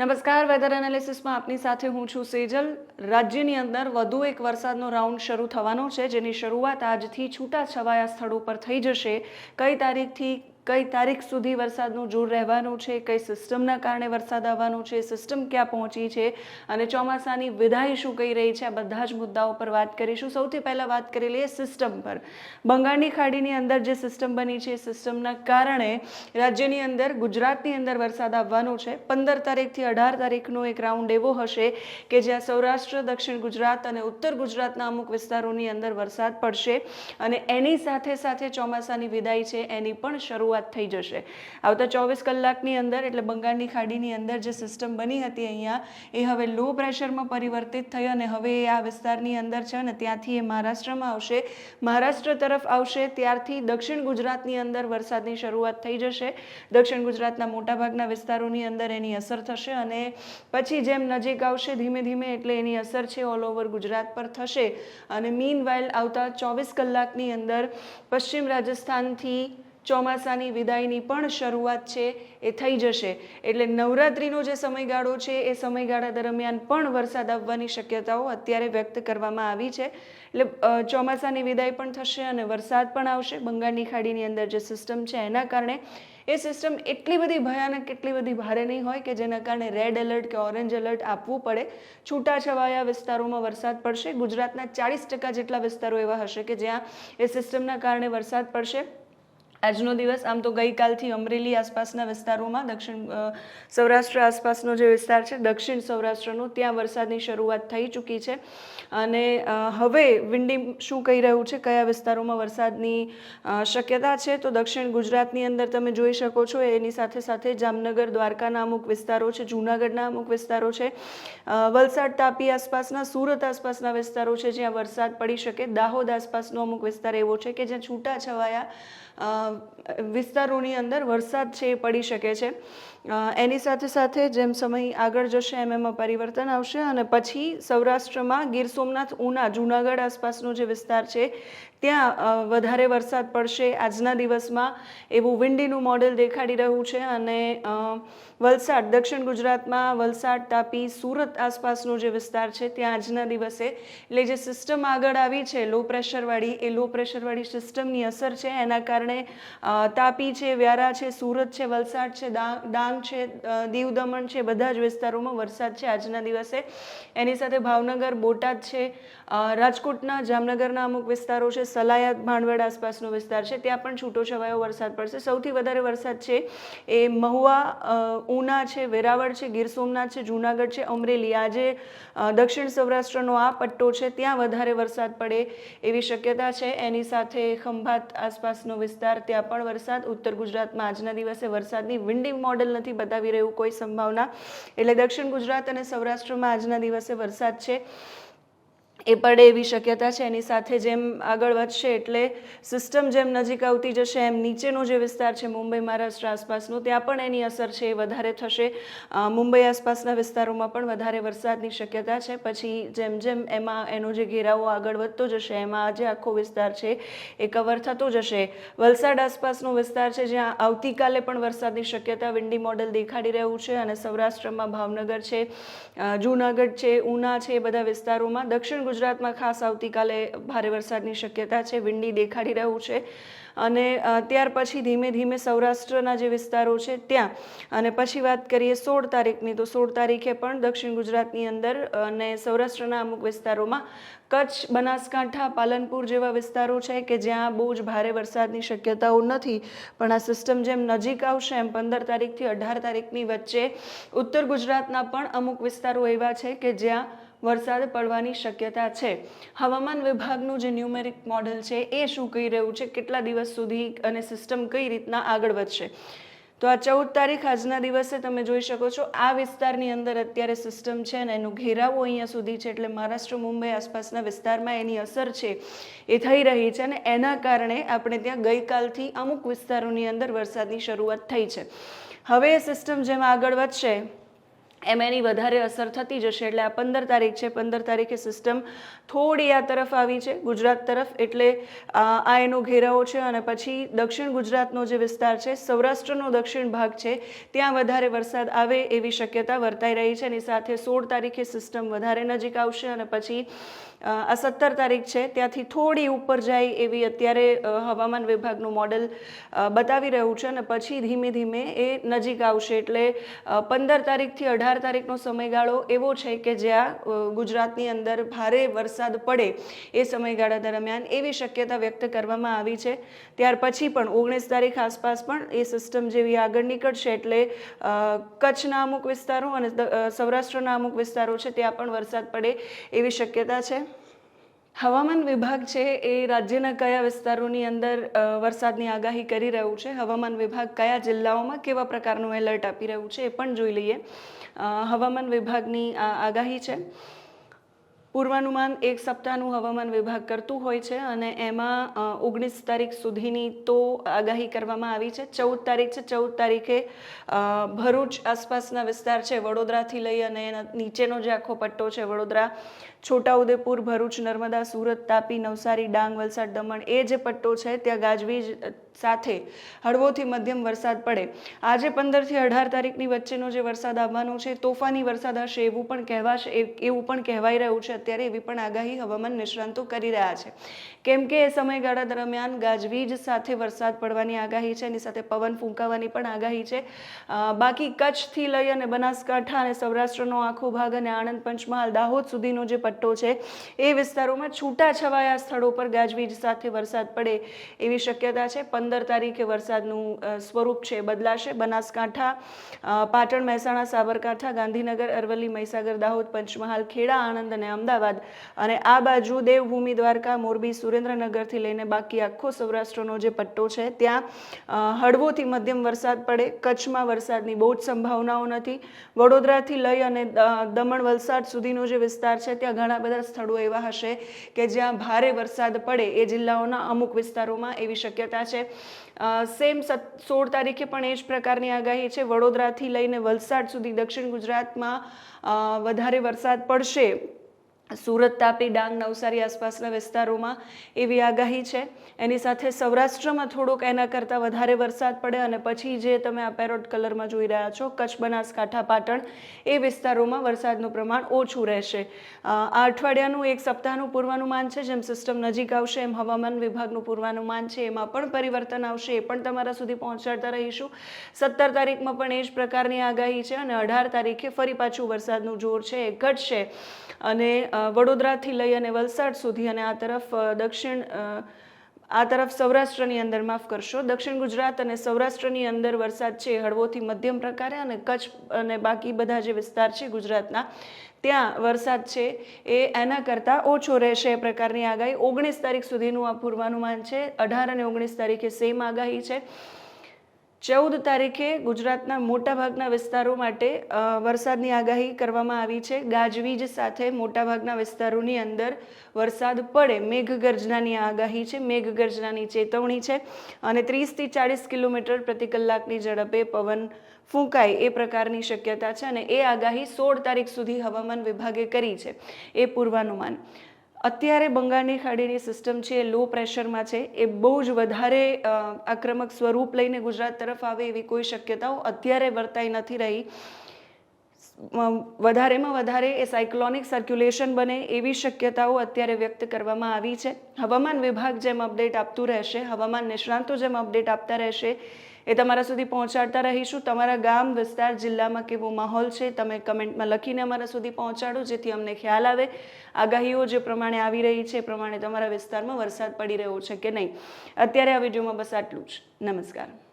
નમસ્કાર વેધર એનાલિસિસમાં આપની સાથે હું છું સેજલ. રાજ્યની અંદર વધુ એક વરસાદનો રાઉન્ડ શરૂ થવાનો છે, જેની શરૂઆત આજથી છૂટા છવાયા સ્થળો પર થઈ જશે. કઈ તારીખથી કઈ તારીખ સુધી વરસાદનું જોર રહેવાનું છે, કઈ સિસ્ટમના કારણે વરસાદ આવવાનો છે, સિસ્ટમ ક્યાં પહોંચી છે અને ચોમાસાની વિદાય શું કહી રહી છે, આ બધા જ મુદ્દાઓ પર વાત કરીશું. સૌથી પહેલાં વાત કરી લઈએ સિસ્ટમ પર. બંગાળની ખાડીની અંદર જે સિસ્ટમ બની છે, સિસ્ટમના કારણે રાજ્યની અંદર, ગુજરાતની અંદર વરસાદ આવવાનો છે. પંદર તારીખથી અઢાર તારીખનો એક રાઉન્ડ એવો હશે કે જ્યાં સૌરાષ્ટ્ર, દક્ષિણ ગુજરાત અને ઉત્તર ગુજરાતના અમુક વિસ્તારોની અંદર વરસાદ પડશે અને એની સાથે સાથે ચોમાસાની વિદાય છે, એની પણ શરૂઆત થઈ જશે. આવતા ચોવીસ કલાકની અંદર, એટલે બંગાળની ખાડીની અંદર જે સિસ્ટમ બની હતી અહીંયા, એ હવે લો પ્રેશરમાં પરિવર્તિત થઈ અને હવે એ આ વિસ્તારની અંદર છે અને ત્યાંથી એ મહારાષ્ટ્રમાં આવશે. મહારાષ્ટ્ર તરફ આવશે, ત્યારથી દક્ષિણ ગુજરાતની અંદર વરસાદની શરૂઆત થઈ જશે. દક્ષિણ ગુજરાતના મોટાભાગના વિસ્તારોની અંદર એની અસર થશે અને પછી જેમ નજીક આવશે ધીમે ધીમે એટલે એની અસર છે ઓલ ઓવર ગુજરાત પર થશે. અને મીન વાઇલ આવતા ચોવીસ કલાકની અંદર પશ્ચિમ રાજસ્થાનથી ચોમાસાની વિદાયની પણ શરૂઆત છે, એ થઈ જશે. એટલે નવરાત્રિનો જે સમયગાળો છે, એ સમયગાળા દરમિયાન પણ વરસાદ આવવાની શક્યતાઓ અત્યારે વ્યક્ત કરવામાં આવી છે. એટલે ચોમાસાની વિદાય પણ થશે અને વરસાદ પણ આવશે. બંગાળની ખાડીની અંદર જે સિસ્ટમ છે, એના કારણે એ સિસ્ટમ એટલી બધી ભયાનક, એટલી બધી ભારે નહીં હોય કે જેના કારણે રેડ એલર્ટ કે ઓરેન્જ એલર્ટ આપવું પડે. છૂટાછવાયા વિસ્તારોમાં વરસાદ પડશે. ગુજરાતના ચાળીસ ટકા જેટલા વિસ્તારો એવા હશે કે જ્યાં એ સિસ્ટમના કારણે વરસાદ પડશે. આજનો દિવસ આમ તો ગઈકાલથી અમરેલી આસપાસના વિસ્તારોમાં દક્ષિણ સૌરાષ્ટ્ર આસપાસનો જે વિસ્તાર છે, દક્ષિણ સૌરાષ્ટ્રનો, ત્યાં વરસાદની શરૂઆત થઈ ચૂકી છે. અને હવે વિન્ડી શું કહી રહ્યું છે, કયા વિસ્તારોમાં વરસાદની શક્યતા છે? તો દક્ષિણ ગુજરાતની અંદર તમે જોઈ શકો છો, એની સાથે સાથે જામનગર, દ્વારકાના અમુક વિસ્તારો છે, જૂનાગઢના અમુક વિસ્તારો છે વલસાડ, તાપી આસપાસના, સુરત આસપાસના વિસ્તારો છે જ્યાં વરસાદ પડી શકે. દાહોદ આસપાસનો અમુક વિસ્તાર એવો છે કે જ્યાં છૂટા છવાયા વિસ્તારોની અંદર વરસાદ છે એ પડી શકે છે. એની સાથે સાથે જેમ સમય આગળ જશે, એમ એમાં પરિવર્તન આવશે અને પછી સૌરાષ્ટ્રમાં ગીર સોમનાથ, ઉના, જૂનાગઢ આસપાસનો જે વિસ્તાર છે, ત્યાં વધારે વરસાદ પડશે. આજના દિવસમાં એવું વિન્ડીનું મોડેલ દેખાડી રહ્યું છે અને વલસાડ, દક્ષિણ ગુજરાતમાં વલસાડ, તાપી, સુરત આસપાસનો જે વિસ્તાર છે, ત્યાં આજના દિવસે એટલે જે સિસ્ટમ આગળ આવી છે લો પ્રેશરવાળી એ લો પ્રેશરવાળી સિસ્ટમની અસર છે. એના કારણે તાપી છે, વ્યારા છે, સુરત છે, વલસાડ છે ડાંગ ડાંગ છે દીવ દમણ છે, બધા જ વિસ્તારોમાં વરસાદ છે. આજના દિવસે એની સાથે ભાવનગર, બોટાદ છે રાજકોટના, જામનગરના અમુક વિસ્તારો છે સલાયા ભાણવડ આસપાસનો વિસ્તાર છે. ત્યાં પણ છૂટો છવાયો વરસાદ પડશે. સૌથી વધારે વરસાદ છે એ મહુવા ઉના છે, વેરાવળ છે, ગીર સોમનાથ છે, જૂનાગઢ છે, અમરેલી. આજે દક્ષિણ સૌરાષ્ટ્રનો આ પટ્ટો છે, ત્યાં વધારે વરસાદ પડે એવી શક્યતા છે. એની સાથે ખંભાત આસપાસનો વિસ્તાર, ત્યાં પણ વરસાદ. ઉત્તર ગુજરાતમાં આજના દિવસે વરસાદની વિન્ડી મોડેલ નથી બતાવી રહ્યું કોઈ સંભાવના. એટલે દક્ષિણ ગુજરાત અને સૌરાષ્ટ્રમાં આજના દિવસે વરસાદ છે. એ પડે એવી શક્યતા છે. એની સાથે જેમ આગળ વધશે એટલે સિસ્ટમ જેમ નજીક આવતી જશે, એમ નીચેનો જે વિસ્તાર છે મુંબઈ, મહારાષ્ટ્ર આસપાસનો, ત્યાં પણ એની અસર છે એ વધારે થશે. મુંબઈ આસપાસના વિસ્તારોમાં પણ વધારે વરસાદની શક્યતા છે. પછી જેમ જેમ એમાં એનો જે ઘેરાવો આગળ વધતો જશે, એમાં આજે આખો વિસ્તાર છે એ કવર થતો જશે. વલસાડ આસપાસનો વિસ્તાર છે જ્યાં આવતીકાલે પણ વરસાદની શક્યતા વિન્ડી મોડેલ દેખાડી રહ્યું છે અને સૌરાષ્ટ્રમાં ભાવનગર છે જૂનાગઢ છે, ઉના છે એ બધા વિસ્તારોમાં દક્ષિણ ગુજરાતમાં ખાસ આવતીકાલે ભારે વરસાદની શક્યતા છે, વિંડી દેખાડી રહ્યું છે અને ત્યાર પછી ધીમે ધીમે સૌરાષ્ટ્રના જે વિસ્તારો છે ત્યાં, અને પછી વાત કરીએ સોળ તારીખની, તો સોળ તારીખે પણ દક્ષિણ ગુજરાતની અંદર, અને સૌરાષ્ટ્રના અમુક વિસ્તારોમાં કચ્છ, બનાસકાંઠા, પાલનપુર જેવા વિસ્તારો છે કે જ્યાં બહુ જ ભારે વરસાદની શક્યતાઓ નથી. પણ આ સિસ્ટમ જેમ નજીક આવશે એમ પંદર તારીખથી અઢાર તારીખની વચ્ચે ઉત્તર ગુજરાતના પણ અમુક વિસ્તારો એવા છે કે જ્યાં વરસાદ પડવાની શક્યતા છે. હવામાન વિભાગનું જે ન્યુમેરિક મોડેલ છે, એ શું કહી રહ્યું છે? કેટલા દિવસ સુધી અને સિસ્ટમ કઈ રીતના આગળ વધશે? તો આ ચૌદ તારીખ આજના દિવસે તમે જોઈ શકો છો, આ વિસ્તારની અંદર અત્યારે સિસ્ટમ છે ને એનું ઘેરાવો અહીંયા સુધી છે, એટલે મહારાષ્ટ્ર, મુંબઈ આસપાસના વિસ્તારમાં એની અસર છે, એ થઈ રહી છે અને એના કારણે આપણે ત્યાં ગઈકાલથી અમુક વિસ્તારોની અંદર વરસાદની શરૂઆત થઈ છે. હવે એ સિસ્ટમ જેમ આગળ વધશે એમ એની વધારે અસર થતી જશે એટલે આ પંદર તારીખ છે. પંદર તારીખે સિસ્ટમ થોડી આ તરફ આવી છે, ગુજરાત તરફ. એટલે આ એનો ઘેરાવો છે અને પછી દક્ષિણ ગુજરાતનો જે વિસ્તાર છે, સૌરાષ્ટ્રનો દક્ષિણ ભાગ છે, ત્યાં વધારે વરસાદ આવે એવી શક્યતા વર્તાઈ રહી છે એની સાથે સોળ તારીખે સિસ્ટમ વધારે નજીક આવશે અને પછી આ સત્તર તારીખ છે, ત્યાંથી થોડી ઉપર જાય એવી અત્યારે હવામાન વિભાગનું મોડલ બતાવી રહ્યું છે અને પછી ધીમે ધીમે એ નજીક આવશે. એટલે પંદર તારીખથી અઢાર તારીખનો સમયગાળો એવો છે કે જ્યાં ગુજરાતની અંદર ભારે વરસાદ પડે એ સમયગાળા દરમિયાન એવી શક્યતા વ્યક્ત કરવામાં આવી છે. ત્યાર પછી પણ ઓગણીસ તારીખ આસપાસ પણ એ સિસ્ટમ જેવી આગળ નીકળશે એટલે કચ્છના અમુક વિસ્તારો અને સૌરાષ્ટ્રના અમુક વિસ્તારો છે ત્યાં પણ વરસાદ પડે એવી શક્યતા છે. હવામાન વિભાગ છે એ રાજ્યના કયા વિસ્તારોની અંદર વરસાદની આગાહી કરી રહ્યું છે? હવામાન વિભાગ કયા જિલ્લાઓમાં કેવા પ્રકારનું એલર્ટ આપી રહ્યું છે એ પણ જોઈ લઈએ. હવામાન વિભાગની આગાહી છે. પૂર્વાનુમાન એક સપ્તાહનું હવામાન વિભાગ કરતું હોય છે અને એમાં ઓગણીસ તારીખ સુધીની તો આગાહી કરવામાં આવી છે. ચૌદ તારીખ છે. ચૌદ તારીખે ભરૂચ આસપાસના વિસ્તાર છે, વડોદરાથી લઈ અને એના નીચેનો જે આખો પટ્ટો છે, વડોદરા છોટાઉદેપુર, ભરૂચ, નર્મદા, સુરત, તાપી, નવસારી, ડાંગ, વલસાડ, દમણ એ જે પટ્ટો છે ત્યાં ગાજવીજ સાથે હળવોથી મધ્યમ વરસાદ પડે. આજે પંદરથી અઢાર તારીખની વચ્ચેનો જે વરસાદ આવવાનો છે, તોફાની વરસાદ હશે એવું પણ કહેવાશે એવું પણ કહેવાઈ રહ્યું છે. અત્યારે એવી પણ આગાહી હવામાન નિષ્ણાંતો કરી રહ્યા છે. કેમ કે એ સમયગાળા દરમિયાન ગાજવીજ સાથે વરસાદ પડવાની આગાહી છે, એની સાથે પવન ફૂંકાવાની પણ આગાહી છે. બાકી કચ્છથી લઈ અને બનાસકાંઠા અને સૌરાષ્ટ્રનો આખો ભાગ અને આણંદ, પંચમહાલ, દાહોદ સુધીનો જે પટ્ટો છે. એ વિસ્તારોમાં છૂટા છવાયા સ્થળો પર ગાજવીજ સાથે વરસાદ પડે એવી શક્યતા છે. પંદર તારીખે વરસાદનું સ્વરૂપ છે, બદલાશે. બનાસકાંઠા પાટણ, મહેસાણા, સાબરકાંઠા, ગાંધીનગર, અરવલ્લી, મહીસાગર, દાહોદ, પંચમહાલ, ખેડા, આણંદ અને અમદાવાદ અને આ બાજુ દેવભૂમિ, દ્વારકા, મોરબી, સુરેન્દ્રનગરથી લઈને બાકી આખો સૌરાષ્ટ્રનો જે પટ્ટો છે, ત્યાં હળવોથી મધ્યમ વરસાદ પડે. કચ્છમાં વરસાદની બહુ જ સંભાવનાઓ નથી. વડોદરાથી લઈ અને દમણ વલસાડ સુધીનો જે વિસ્તાર છે, ત્યાં ઘણા બધા સ્થળો એવા હશે કે જ્યાં ભારે વરસાદ પડે એ જિલ્લાઓના અમુક વિસ્તારોમાં એવી શક્યતા છે. સેમ સોળ તારીખે પણ એ જ પ્રકારની આગાહી છે. વડોદરાથી લઈને વલસાડ સુધી દક્ષિણ ગુજરાતમાં વધારે વરસાદ પડશે. સુરત તાપી ડાંગ નવસારી આસપાસના વિસ્તારોમાં એવી આગાહી છે. એની સાથે સૌરાષ્ટ્રમાં થોડોક એના કરતાં વધારે વરસાદ પડે અને પછી જે તમે આ પેરોટ કલરમાં જોઈ રહ્યા છો, કચ્છ બનાસકાંઠા પાટણ, એ વિસ્તારોમાં વરસાદનું પ્રમાણ ઓછું રહેશે. આ અઠવાડિયાનું એક સપ્તાહનું પૂર્વાનુમાન છે, જેમ સિસ્ટમ નજીક આવશે, એમ હવામાન વિભાગનું પૂર્વાનુમાન છે, એમાં પણ પરિવર્તન આવશે, એ પણ તમારા સુધી પહોંચાડતા રહીશું. સત્તર તારીખમાં પણ એ જ પ્રકારની આગાહી છે અને અઢાર તારીખે ફરી પાછું વરસાદનું જોર છે, એ ઘટશે. અને વડોદરાથી લઈ અને વલસાડ સુધી અને આ તરફ દક્ષિણ આ તરફ સૌરાષ્ટ્રની અંદર માફ કરશો. દક્ષિણ ગુજરાત અને સૌરાષ્ટ્રની અંદર વરસાદ છે, હળવોથી મધ્યમ પ્રકારે અને કચ્છ અને બાકી બધા જે વિસ્તાર છે ગુજરાતના, ત્યાં વરસાદ છે. એ એના કરતાં ઓછો રહેશે એ પ્રકારની આગાહી. ઓગણીસ તારીખ સુધીનું આ પૂર્વાનુમાન છે. અઢાર અને ઓગણીસ તારીખે સેમ આગાહી છે. ચૌદ તારીખે ગુજરાતના મોટાભાગના વિસ્તારો માટે વરસાદની આગાહી કરવામાં આવી છે. ગાજવીજ સાથે મોટાભાગના વિસ્તારોની અંદર વરસાદ પડે. મેઘગર્જનાની આગાહી છે. મેઘગર્જનાની ચેતવણી છે. અને ત્રીસથી ચાળીસ કિલોમીટર પ્રતિ કલાકની ઝડપે પવન ફૂંકાય એ પ્રકારની શક્યતા છે અને એ આગાહી સોળ તારીખ સુધી હવામાન વિભાગે કરી છે. એ પૂર્વાનુમાન. અત્યારે બંગાળની ખાડીની સિસ્ટમ છે એ લો પ્રેશરમાં છે, એ બહુ જ વધારે આક્રમક સ્વરૂપ લઈને ગુજરાત તરફ આવે એવી કોઈ શક્યતાઓ અત્યારે વર્તાઈ નથી રહી. વધારેમાં વધારે એ સાયક્લોનિક સર્ક્યુલેશન બને એવી શક્યતાઓ અત્યારે વ્યક્ત કરવામાં આવી છે. હવામાન વિભાગ જેમ અપડેટ આપતું રહેશે, હવામાન નિષ્ણાંતો જેમ અપડેટ આપતા રહેશે એ તમારા સુધી પહોંચાડતા રહીશું. તમારા ગામ, વિસ્તાર, જિલ્લામાં કેવો માહોલ છે, તમે કમેન્ટમાં લખીને અમારા સુધી પહોંચાડો, જેથી અમને ખ્યાલ આવે. આગાહીઓ જે પ્રમાણે આવી રહી છે, એ પ્રમાણે તમારા વિસ્તારમાં વરસાદ પડી રહ્યો છે કે નહીં. અત્યારે આ વિડીયોમાં બસ આટલું જ. નમસ્કાર.